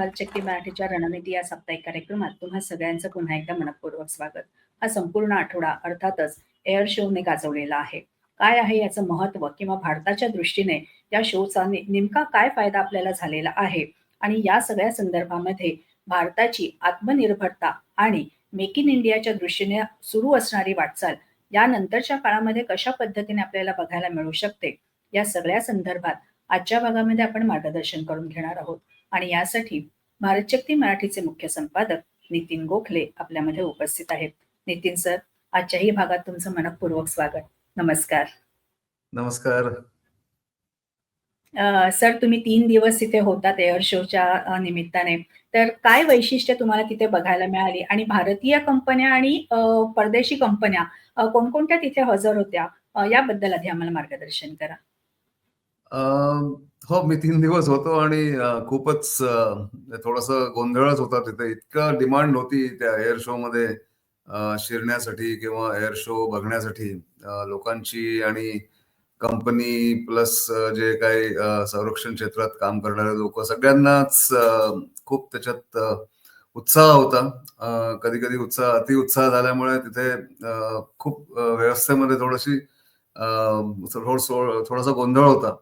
बालचक्की मराठीच्या रणनीती या साप्ताहिक कार्यक्रमात तुम्हा सगळ्यांचं पुन्हा एकदा मनपूर्वक स्वागत. हा संपूर्ण आठवडा अर्थातच एअर शोने गाजवलेला आहे. काय आहे याचं महत्त्व किंवा भारताच्या दृष्टीने या शोचा नेमका काय फायदा आपल्याला झालेला आहे? आणि या सगळ्या संदर्भामध्ये भारताची आत्मनिर्भरता आणि मेक इन इंडियाच्या दृष्टीने सुरू असणारी वाटचाल यानंतरच्या काळामध्ये कशा पद्धतीने आपल्याला बघायला मिळू शकते? या सगळ्या संदर्भात आजच्या भागामध्ये आपण मार्गदर्शन करून घेणार आहोत. आणि यासाठी भारतशक्ती मराठीचे मुख्य संपादक नितीन गोखले आपल्यामध्ये उपस्थित आहेत. नितीन सर आजच्याही भागात तुमचं मनपूर्वक स्वागत. नमस्कार. नमस्कार. सर तुम्ही तीन दिवस तिथे होतात एअर शोच्या निमित्ताने. तर काय वैशिष्ट्य तुम्हाला तिथे बघायला मिळाली? आणि भारतीय कंपन्या आणि परदेशी कंपन्या कोणकोणत्या तिथे हजर होत्या? याबद्दल आधी आम्हाला मार्गदर्शन करा. हो मी तीन दिवस होतो आणि खूपच थोडस गोंधळच होता तिथे. इतकं डिमांड होती त्या एअर शो मध्ये शिरण्यासाठी किंवा एअर शो बघण्यासाठी. लोकांची आणि कंपनी प्लस जे काही संरक्षण क्षेत्रात काम करणारे लोक सगळ्यांनाच खूप त्याच्यात उत्साह होता. कधी कधी उत्साह अति उत्साह झाल्यामुळे तिथे खूप व्यवस्थेमध्ये थोडीशी थोडस- थोडासा गोंधळ होता.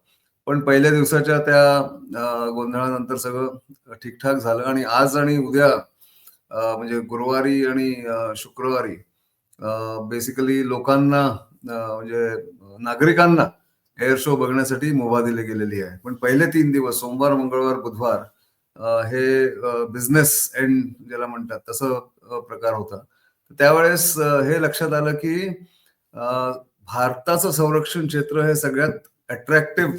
पण पहिल्या दिवसाच्या त्या गोंधळानंतर सगळं ठीकठाक झालं आणि आज आणि उद्या म्हणजे गुरुवारी आणि शुक्रवारी बेसिकली लोकांना म्हणजे नागरिकांना एअर शो बघण्यासाठी मुभा दिली गेलेली आहे. पण पहिले तीन दिवस सोमवार मंगळवार बुधवार हे बिझनेस एंड ज्याला म्हणतात तसं प्रकार होता. त्यावेळेस हे लक्षात आलं की भारताचं संरक्षण क्षेत्र हे सगळ्यात अट्रॅक्टिव्ह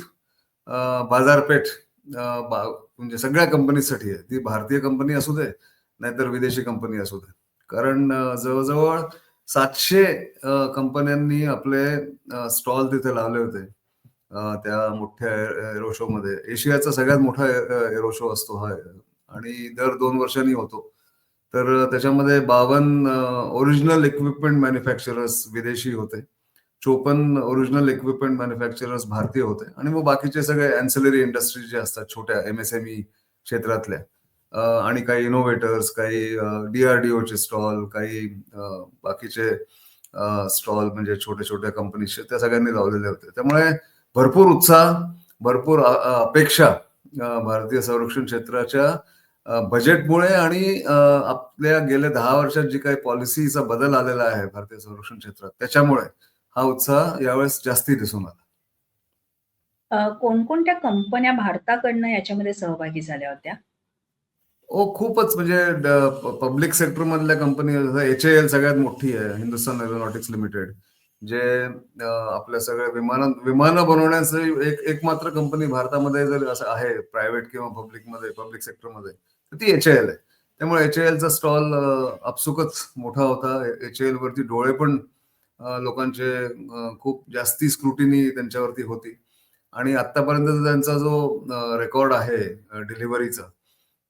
बाजारपेठ म्हणजे सगळ्या कंपनीसाठी आहे. ती भारतीय कंपनी असू दे नाहीतर विदेशी कंपनी असू दे. कारण जवळजवळ सातशे कंपन्यांनी आपले स्टॉल तिथे लावले होते. त्या मोठ्या एरो शो मध्ये. एशियाचा सगळ्यात मोठा एरो शो असतो हा. आणि दर दोन वर्षांनी होतो. तर त्याच्यामध्ये बावन ओरिजिनल इक्विपमेंट मॅन्युफॅक्चरर्स विदेशी होते. चोपन्न ओरिजिनल इक्विपमेंट मॅन्युफॅक्चरर्स भारतीय होते. आणि मग बाकीचे सगळे अँसलरी इंडस्ट्री जे असतात छोट्या एमएसएमई क्षेत्रातल्या आणि काही इनोव्हेटर्स काही डीआरडीओचे स्टॉल काही बाकीचे स्टॉल म्हणजे छोट्या छोट्या कंपनीचे त्या सगळ्यांनी लावलेले होते. त्यामुळे भरपूर उत्साह भरपूर अपेक्षा भारतीय संरक्षण क्षेत्राच्या बजेटमुळे आणि आपल्या गेल्या दहा वर्षात जी काही पॉलिसीचा बदल आलेला आहे भारतीय संरक्षण क्षेत्रात त्याच्यामुळे हा उत्साह यावेळेस जास्ती दिसून आला. कोणकोणत्या कंपन्या भारताकडनं याच्यामध्ये सहभागी झाल्या होत्या? ओ खूपच म्हणजे पब्लिक सेक्टर मधल्या कंपनी एच एल सगळ्यात मोठी आहे हिंदुस्थान एरोनॉटिक्स लिमिटेड जे आपल्या सगळ्या विमान विमानं बनवण्याचं एक एकमात्र कंपनी भारतामध्ये जर असं आहे प्रायव्हेट किंवा पब्लिकमध्ये पब्लिक सेक्टरमध्ये तर ती एच एल आहे. त्यामुळे एच एलचा स्टॉल आपसुकच मोठा होता. एच एल वरती डोळे पण लोकांचे खूप जास्ती स्क्रुटिनी त्यांच्यावरती होती. आणि आतापर्यंत त्यांचा जो रेकॉर्ड आहे डिलिव्हरीचा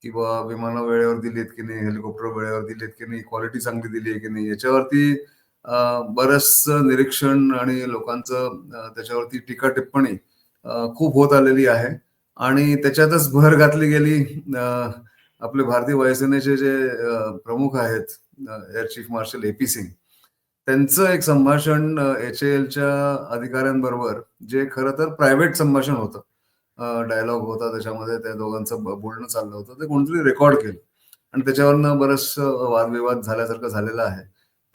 किंवा विमानं वेळेवर दिलीत की नाही हेलिकॉप्टर वेळेवर दिलीत की नाही क्वालिटी चांगली दिली आहे की नाही याच्यावरती बरंच निरीक्षण आणि लोकांचं त्याच्यावरती टीका टिप्पणी खूप होत आलेली आहे. आणि त्याच्यातच भर घातली गेली आपले भारतीय वायुसेनेचे जे प्रमुख आहेत air chief marshal A P Singh त्यांचं एक संभाषण एच एलच्या अधिकाऱ्यांबरोबर जे खरं तर प्रायव्हेट संभाषण होतं. डायलॉग होता त्याच्यामध्ये त्या दोघांचं बोलणं चाललं होतं. ते कोणतरी रेकॉर्ड केलं. आणि त्याच्यावरनं बरंच वादविवाद झाल्यासारखं झालेलं आहे.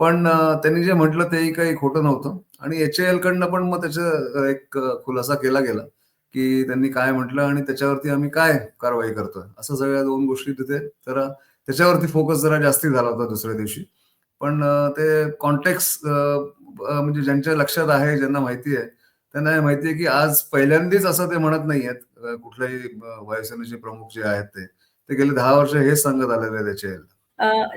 पण त्यांनी जे म्हटलं तेही काही खोटं नव्हतं. आणि एच एल कडनं पण मग त्याचा एक खुलासा केला गेला की त्यांनी काय म्हटलं आणि त्याच्यावरती आम्ही काय कारवाई करतोय? असं सगळ्या दोन गोष्टी तिथे तर त्याच्यावरती फोकस जरा जास्ती झाला होता दुसऱ्या दिवशी. पण ते कॉन्टेक्स म्हणजे ज्यांच्या लक्षात आहे ज्यांना माहिती आहे त्यांना हे माहिती आहे की आज पहिल्यांदाच असं ते म्हणत नाहीयेत. आहेत कुठल्याही वायुसेनेचे प्रमुख जे आहेत ते. ते गेले दहा वर्ष हेच सांगत आलेले आहेत त्याचे.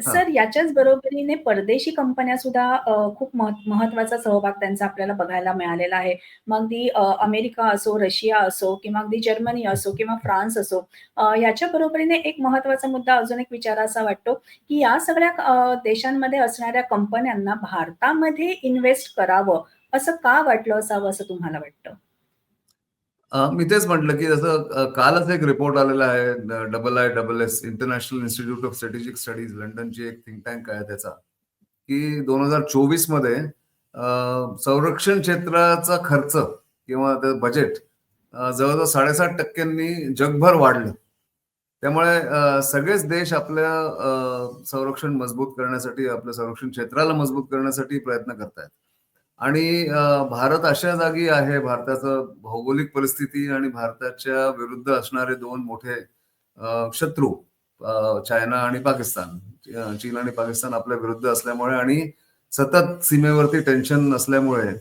सर याच्याच बरोबरीने परदेशी कंपन्या सुद्धा अ, खूप मह- महत्त्वाचा सहभाग त्यांचा आपल्याला बघायला मिळालेला आहे. मग ती अ, अमेरिका असो रशिया असो किंवा अगदी जर्मनी असो किंवा फ्रान्स असो अ, याच्या बरोबरीने एक महत्त्वाचा मुद्दा अजून एक विचारासा वाटतो की या सगळ्या अ, देशांमध्ये असणाऱ्या कंपन्यांना भारतामध्ये इन्व्हेस्ट करावं असं का वाटलं असावं असं तुम्हाला वाटतं? मी तेच म्हटलं की जसं कालच एक रिपोर्ट आलेला आहे double I double S international institute of strategic studies लंडनची एक थिंक टँक आहे त्याचा की दोन हजार चोवीसमध्ये संरक्षण क्षेत्राचा खर्च किंवा बजेट जवळजवळ साडेसात टक्क्यांनी जगभर वाढलं. त्यामुळे सगळेच देश आपल्या संरक्षण मजबूत करण्यासाठी आपल्या संरक्षण क्षेत्राला मजबूत करण्यासाठी प्रयत्न करतायत. आणि भारत अशा जागी आहे भारताचं भौगोलिक परिस्थिती आणि भारताच्या विरुद्ध असणारे दोन मोठे शत्रू चायना आणि पाकिस्तान. चीन आणि पाकिस्तान आपल्या विरुद्ध असल्यामुळे आणि सतत सीमेवरती टेन्शन असल्यामुळे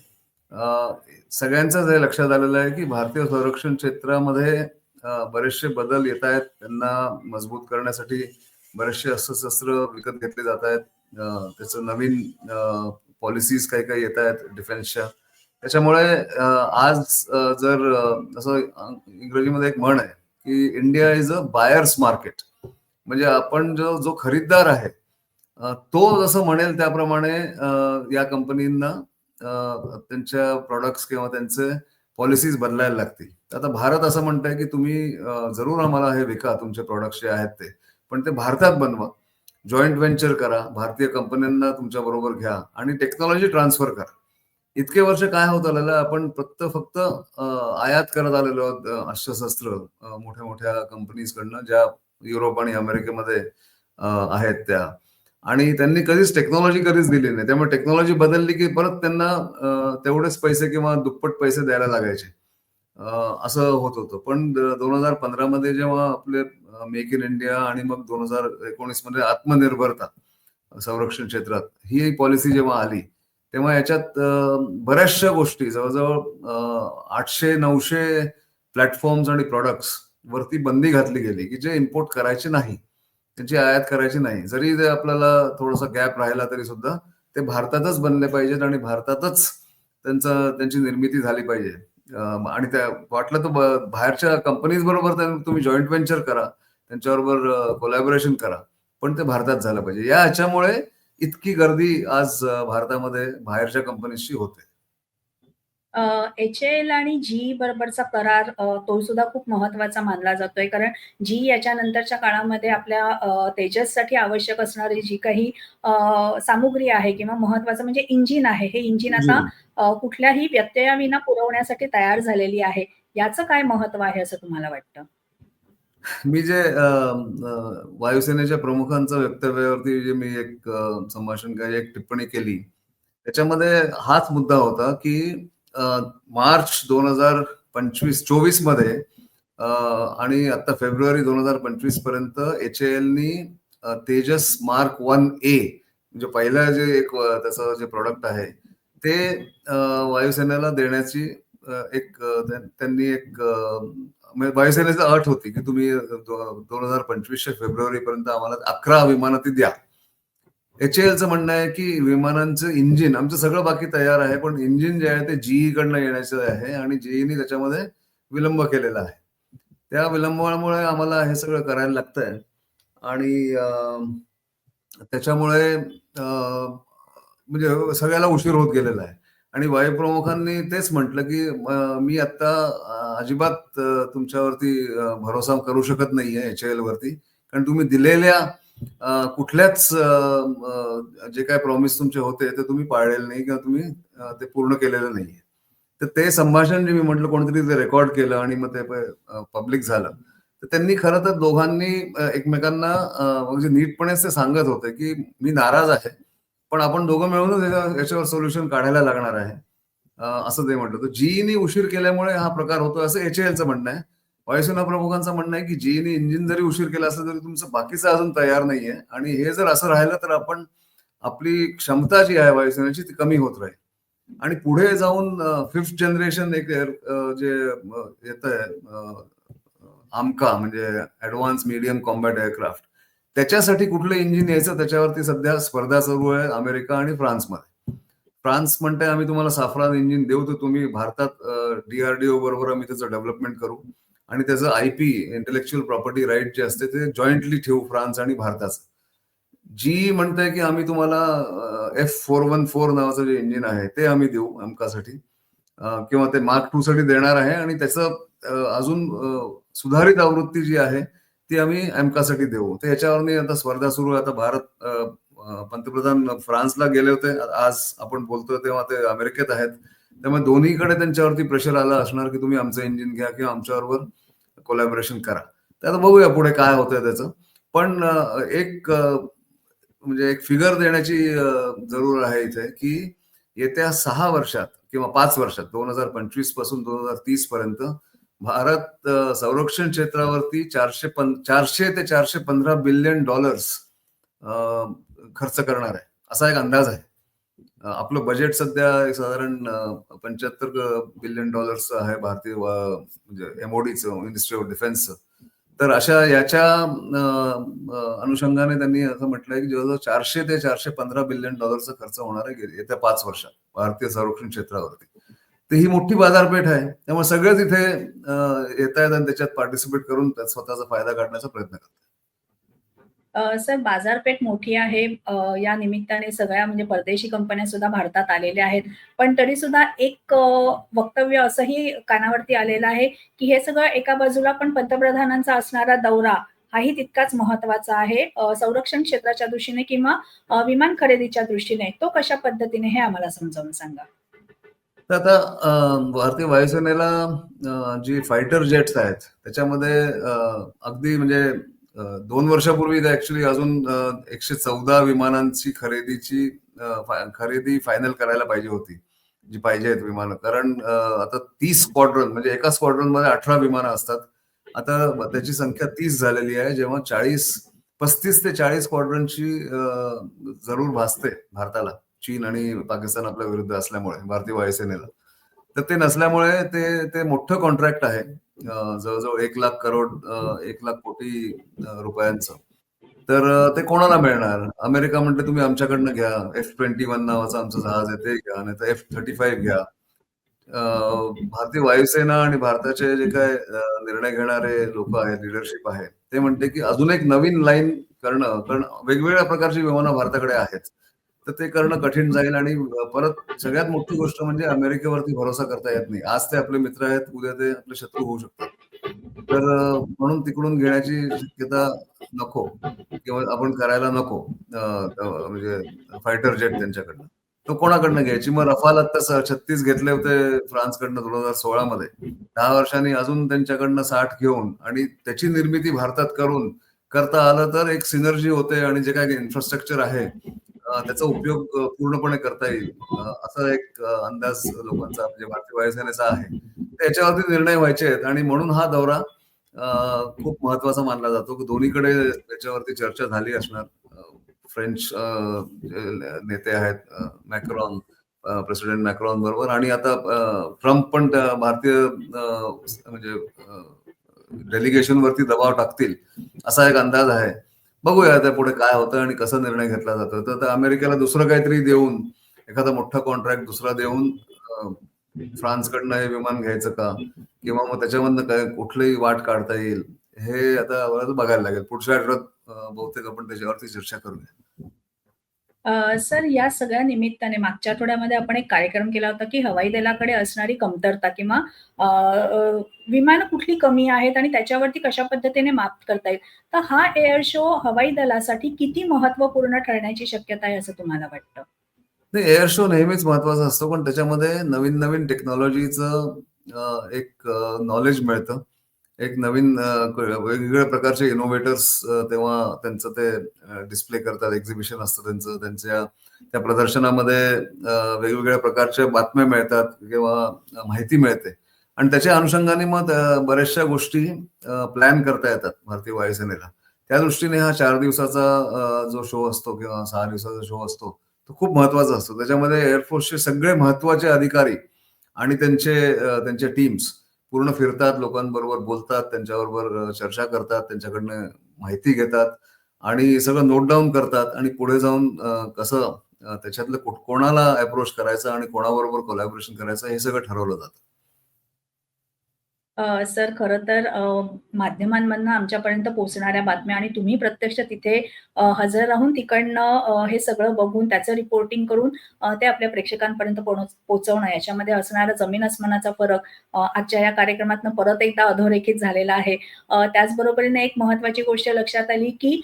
सगळ्यांचंच हे लक्षात आलेलं आहे की भारतीय संरक्षण क्षेत्रामध्ये बरेचसे बदल येत आहेत. त्यांना मजबूत करण्यासाठी बरेचसे अस्त्रशस्त्र विकत घेतले जात आहेत. त्याचं नवीन पॉलिसीज काही काही येत आहेत डिफेन्सच्या त्याच्यामुळे आज जर असं इंग्रजीमध्ये एक म्हण आहे की India is a buyer's market म्हणजे आपण जो जो खरीददार आहे तो जसं म्हणेल त्याप्रमाणे या कंपनींना त्यांच्या प्रॉडक्ट्स किंवा त्यांचे पॉलिसीज बदलायला लागतील. आता भारत असं म्हणतंय की तुम्ही जरूर आम्हाला हे विका तुमचे प्रॉडक्ट्स जे आहेत ते. पण ते भारतात बनवा. जॉईंट व्हेंचर करा भारतीय कंपन्यांना तुमच्या बरोबर घ्या आणि टेक्नॉलॉजी ट्रान्सफर करा. इतके वर्ष काय होत आलेलं आपण फक्त फक्त आयात करत आलेलो आहोत अस्त्रशस्त्र मोठ्या मोठ्या कंपनीज कडनं ज्या युरोप आणि अमेरिकेमध्ये आहेत त्या. आणि त्यांनी कधीच टेक्नॉलॉजी कधीच दिली नाही. त्यामुळे टेक्नॉलॉजी बदलली की परत त्यांना तेवढेच पैसे किंवा दुप्पट पैसे द्यायला लागायचे. असं होत होतं. पण दोन हजार पंधरा मध्ये जेव्हा आपले मेक इन इंडिया आणि मग दोन हजार एकोणीसमध्ये आत्मनिर्भरता संरक्षण क्षेत्रात ही पॉलिसी जेव्हा आली तेव्हा याच्यात बऱ्याचशा गोष्टी जवळजवळ आठशे नऊशे प्लॅटफॉर्म्स आणि प्रॉडक्ट्स वरती बंदी घातली गेली की जे इम्पोर्ट करायचे नाही. त्यांची आयात करायची नाही. जरी ते आपल्याला थोडासा गॅप राहिला तरी सुद्धा ते भारतातच बनले पाहिजेत आणि भारतातच त्यांचं त्यांची निर्मिती झाली पाहिजे. आणि त्या वाटलं तर बाहेरच्या कंपनीज बरोबर तुम्ही जॉईंट व्हेंचर करा त्यांच्याबरोबर कोलॅबोरेशन करा. पण ते भारतात झालं पाहिजे. या ह्याच्यामुळे इतकी गर्दी आज भारतामध्ये बाहेरच्या कंपनीशी होते. एच एल आणि जी बरोबरचा करार तो सुद्धा खूप महत्त्वाचा मानला जातोय. कारण जी याच्यानंतरच्या काळामध्ये आपल्या तेजससाठी आवश्यक असणारी जी काही सामुग्री आहे किंवा महत्वाचं म्हणजे इंजिन आहे. हे इंजिन आता कुठल्याही व्यत्ययाविना पुरवण्यासाठी तयार झालेली आहे. याचं काय महत्त्व आहे असं तुम्हाला वाटतं? मी जे वायुसेनेच्या प्रमुखांचं वक्तव्यावरती जे मी एक संभाषण एक टिप्पणी केली त्याच्यामध्ये हाच मुद्दा होता की मार्च दोन हजार पंचवीस चोवीसमध्ये आणि आता फेब्रुवारी दोन हजार पंचवीसपर्यंत एच एलनी तेजस मार्क वन ए म्हणजे पहिलं जे एक त्याचं जे प्रोडक्ट आहे ते वायुसेनेला देण्याची एक त्यांनी एक म्हणजे वायुसेनेची अट होती की तुम्ही दोन हजार पंचवीसच्या फेब्रुवारी पर्यंत आम्हाला अकरा विमानं ती द्या. एच एलचं म्हणणं आहे की विमानांचं इंजिन आमचं सगळं बाकी तयार आहे पण इंजिन जे आहे ते जीई कडनं येण्याचं आहे आणि जीईनी त्याच्यामध्ये विलंब केलेला आहे. त्या विलंबामुळे आम्हाला हे सगळं करायला लागतंय. आणि त्याच्यामुळे म्हणजे सगळ्याला उशीर होत गेलेला आहे. आणि वायुप्रमुखांनी तेच म्हटलं की मी आता अजिबात तुमच्यावरती भरोसा करू शकत नाहीये एच एल वरती कारण तुम्ही दिलेल्या कुठल्याच जे काय प्रॉमिस तुमचे होते ते तुम्ही पाळलेले नाही किंवा तुम्ही ते पूर्ण केलेलं नाहीये. तर ते संभाषण जे मी म्हटलं कोणतरी ते रेकॉर्ड केलं आणि मग ते पब्लिक झालं. तर त्यांनी खरं तर दोघांनी एकमेकांना म्हणजे नीटपणेच ते सांगत होते की मी नाराज आहे पण आपण दोघं मिळूनच याच्यावर सोल्युशन काढायला लागणार आहे. असं ते म्हटलं. तर जीईनी उशीर केल्यामुळे हा प्रकार होतो असं एच एलचं म्हणणं आहे. वायुसेना प्रमुखांचं म्हणणं आहे की जीईनी इंजिन जरी उशीर केला असला तरी तुमचं बाकीचं अजून तयार नाहीये. आणि हे जर असं राहिलं तर आपण आपली क्षमता जी आहे वायुसेनेची ती कमी होत राहील. आणि पुढे जाऊन फिफ्थ जनरेशन एक जे येत आहे आमका म्हणजे ऍडव्हान्स मीडियम कॉम्बॅट एअरक्राफ्ट त्याच्यासाठी कुठलं इंजिन यायचं त्याच्यावरती सध्या स्पर्धा सुरू आहे अमेरिका आणि फ्रान्समध्ये. फ्रान्स म्हणते आम्ही तुम्हाला साफरान इंजिन देऊ तर तुम्ही भारतात डीआरडीओ बरोबर आम्ही त्याचं डेव्हलपमेंट करू. आणि त्याचं आयपी इंटेलेक्च्युअल प्रॉपर्टी राईट जे असते ते जॉईंटली ठेवू फ्रान्स आणि भारताचं. जी म्हणते की आम्ही तुम्हाला एफ फोर वन फोर नावाचं जे इंजिन आहे ते आम्ही देऊ अमकासाठी. किंवा ते मार्क टू साठी देणार आहे आणि त्याचं अजून सुधारित आवृत्ती जी आहे ती आम्ही एमकासाठी देऊ. तर याच्यावर आता स्पर्धा सुरू आहे. आता भारत पंतप्रधान फ्रान्सला गेले होते. आज आपण बोलतोय तेव्हा ते अमेरिकेत आहेत. त्यामुळे दोन्हीकडे त्यांच्यावरती प्रेशर आलं असणार की तुम्ही आमचं इंजिन घ्या किंवा आमच्याबरोबर कोलॅबोरेशन करा. तर आता बघूया पुढे काय होतंय त्याचं. पण एक म्हणजे एक फिगर देण्याची जरूर आहे इथे की येत्या सहा वर्षात किंवा पाच वर्षात दोन हजार पंचवीसपासून दोन हजार तीस पर्यंत भारत संरक्षण क्षेत्रावरती चारशे पं चारशे ते चारशे पंधरा बिलियन डॉलर्स खर्च करणार आहे. असा एक अंदाज आहे. आपलं बजेट सध्या साधारण पंच्याहत्तर बिलियन डॉलर्स आहे भारतीय म्हणजे एमओडीचं मिनिस्ट्री ऑफ डिफेन्सचं तर अशा याच्या अनुषंगाने त्यांनी असं म्हटलंय की जवळजवळ चारशे ते चारशे पंधरा बिलियन डॉलरचा खर्च होणार आहे येत्या पाच वर्षात भारतीय संरक्षण क्षेत्रावरती. तर ही मोठी बाजारपेठ आहे. त्यामुळे सगळेच इथे येत आहेत आणि त्याच्यात पार्टिसिपेट करून स्वतःचा फायदा काढण्याचा प्रयत्न करतात सर बाजारपेठ मोठी आहे. या निमित्ताने सगळ्या म्हणजे परदेशी कंपन्या सुद्धा भारतात आलेल्या आहेत. पण तरी सुद्धा एक वक्तव्य असंही कानावरती आलेलं आहे की हे सगळं एका बाजूला पण पंतप्रधानांचा असणारा दौरा हाही तितकाच महत्त्वाचा आहे. संरक्षण क्षेत्राच्या दृष्टीने किंवा विमान खरेदीच्या दृष्टीने तो कशा पद्धतीने हे आम्हाला समजावून सांगा? तर आता भारतीय वायुसेनेला जी फायटर जेट्स आहेत त्याच्यामध्ये अगदी म्हणजे दोन वर्षापूर्वी ऍक्च्युली अजून एकशे चौदा विमानांची खरेदीची खरेदी फायनल करायला पाहिजे होती जी पाहिजे आहेत विमानं. कारण आता तीस स्क्वॉड्रन म्हणजे एका स्क्वॉड्रनमध्ये अठरा विमानं असतात. आता त्याची संख्या तीस झालेली आहे जेव्हा चाळीस पस्तीस ते चाळीस स्क्वॉड्रनची जरूर भासते भारताला. चीन आणि पाकिस्तान आपल्या विरुद्ध असल्यामुळे भारतीय वायुसेनेला. तर ते नसल्यामुळे ते ते मोठं कॉन्ट्रॅक्ट आहे. जवळजवळ एक लाख करोड एक लाख कोटी रुपयांचं. तर ते कोणाला मिळणार? अमेरिका म्हणते तुम्ही आमच्याकडनं घ्या. एफ ट्वेंटी वन नावाचं आमचं जहाज आहे ते घ्या. नाही तर एफ थर्टी फाईव्ह घ्या भारतीय वायुसेना आणि भारताचे जे काय निर्णय घेणारे लोक आहेत लिडरशिप आहे ते म्हणते की अजून एक नवीन लाईन करणं कारण वेगवेगळ्या प्रकारची विमानं भारताकडे आहेत. तर ते करणं कठीण जाईल आणि परत सगळ्यात मोठी गोष्ट म्हणजे अमेरिकेवरती भरोसा करता येत नाही. आज ते आपले मित्र आहेत उद्या ते आपले शत्रू होऊ शकतात. तर म्हणून तिकडून घेण्याची शक्यता नको किंवा आपण करायला नको. म्हणजे फायटर जेट त्यांच्याकडनं. तो कोणाकडनं घ्यायची? मग रफाल आता छत्तीस घेतले होते फ्रान्सकडनं दोन हजार सोळा मध्ये. दहा वर्षांनी अजून त्यांच्याकडनं साठ घेऊन आणि त्याची निर्मिती भारतात करून करता आलं तर एक सिनर्जी होते आणि जे काय इन्फ्रास्ट्रक्चर आहे त्याचा उपयोग पूर्णपणे करता येईल. असा एक अंदाज लोकांचा म्हणजे भारतीय वायुसेनेचा आहे. त्याच्यावरती निर्णय व्हायचे आहेत. आणि म्हणून हा दौरा खूप महत्त्वाचा मानला जातो. की दोन्हीकडे त्याच्यावरती चर्चा झाली असणार. फ्रेंच नेते आहेत मॅक्रॉन प्रेसिडेंट मॅक्रॉन बरोबर. आणि आता ट्रम्प पण भारतीय म्हणजे डेलिगेशन वरती दबाव टाकतील असा एक अंदाज आहे. बघूया आता पुढे काय होतं आणि कसा निर्णय घेतला जातो. तर अमेरिकेला दुसरं काहीतरी देऊन एखादा मोठा कॉन्ट्रॅक्ट दुसरा देऊन फ्रान्सकडनं हे विमान घ्यायचं का? किंवा मग त्याच्यामधनं काय कुठलीही वाट काढता येईल? हे आता बघायला लागेल. पुढच्या आठवड्यात बहुतेक आपण त्याच्यावरती चर्चा करूया. सर या सगळ्या निमित्ताने मागच्या आठवड्यामध्ये आपण एक कार्यक्रम केला होता की हवाई दलाकडे असणारी कमतरता किंवा विमान विमानं कुठली कमी आहेत आणि त्याच्यावरती कशा पद्धतीने मात करता येईल? तर हा एअर शो हवाई दलासाठी किती महत्त्वपूर्ण ठरण्याची शक्यता आहे असं तुम्हाला वाटतं? नाही एअर शो नेहमीच महत्त्वाचा असतो पण त्याच्यामध्ये नवीन नवीन टेक्नॉलॉजीचं एक नॉलेज मिळतं. एक नवीन वेगवेगळ्या प्रकारचे इनोव्हेटर्स तेव्हा त्यांचं ते डिस्प्ले करतात एक्झिबिशन असतं त्यांचं. त्यांच्या त्या प्रदर्शनामध्ये वेगवेगळ्या प्रकारच्या बातम्या मिळतात किंवा माहिती मिळते. आणि त्याच्या अनुषंगाने मग बऱ्याचशा गोष्टी प्लॅन करता येतात भारतीय वायुसेनेला. त्या दृष्टीने हा चार दिवसाचा जो शो असतो किंवा सहा दिवसाचा शो असतो तो खूप महत्त्वाचा असतो. त्याच्यामध्ये एअरफोर्सचे सगळे महत्त्वाचे अधिकारी आणि त्यांचे त्यांच्या त्यांचे टीम्स पूर्ण फिरतात लोकांबरोबर बोलतात त्यांच्याबरोबर चर्चा करतात त्यांच्याकडनं माहिती घेतात आणि सगळं नोट डाऊन करतात आणि पुढे जाऊन कसं त्याच्यातलं कोणाला अप्रोच करायचं आणि कोणाबरोबर कोलॅबोरेशन करायचं हे सगळं ठरवलं जातं. सर खरं तर माध्यमांमधनं आमच्यापर्यंत पोहोचणाऱ्या बातम्या आणि तुम्ही प्रत्यक्ष तिथे हजर राहून तिकडनं हे सगळं बघून त्याचं रिपोर्टिंग करून ते आपल्या प्रेक्षकांपर्यंत पोहोच पोहोचवणं याच्यामध्ये असणारा जमीन अस्मानाचा फरक आजच्या या कार्यक्रमातनं परत एकदा अधोरेखित झालेला आहे. त्याचबरोबरीने एक महत्त्वाची गोष्ट लक्षात आली, की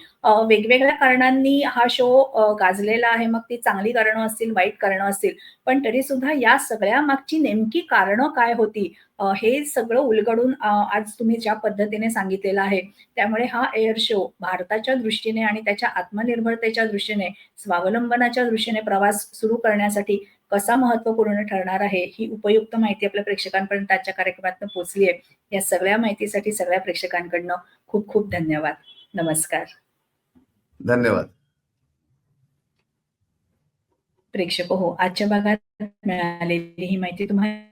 वेगवेगळ्या कारणांनी हा शो गाजलेला आहे. मग ती चांगली कारणं असतील, वाईट कारणं असतील. पण तरी सुद्धा या सगळ्या मागची नेमकी कारणं काय होती हे सगळं उलगडून आज तुम्ही ज्या पद्धतीने सांगितलेलं आहे. त्यामुळे हा एअर शो भारताच्या दृष्टीने आणि त्याच्या आत्मनिर्भरतेच्या दृष्टीने, स्वावलंबनाच्या दृष्टीने प्रवास सुरू करण्यासाठी कसा महत्त्वपूर्ण ठरणार आहे, ही उपयुक्त माहिती आपल्या प्रेक्षकांपर्यंत आजच्या कार्यक्रमातून पोहोचली आहे. या सगळ्या माहितीसाठी सगळ्या प्रेक्षकांकडनं खूप खूप धन्यवाद. नमस्कार. धन्यवाद. प्रेक्षक हो, आजच्या भागात मिळालेली ही माहिती तुम्हाला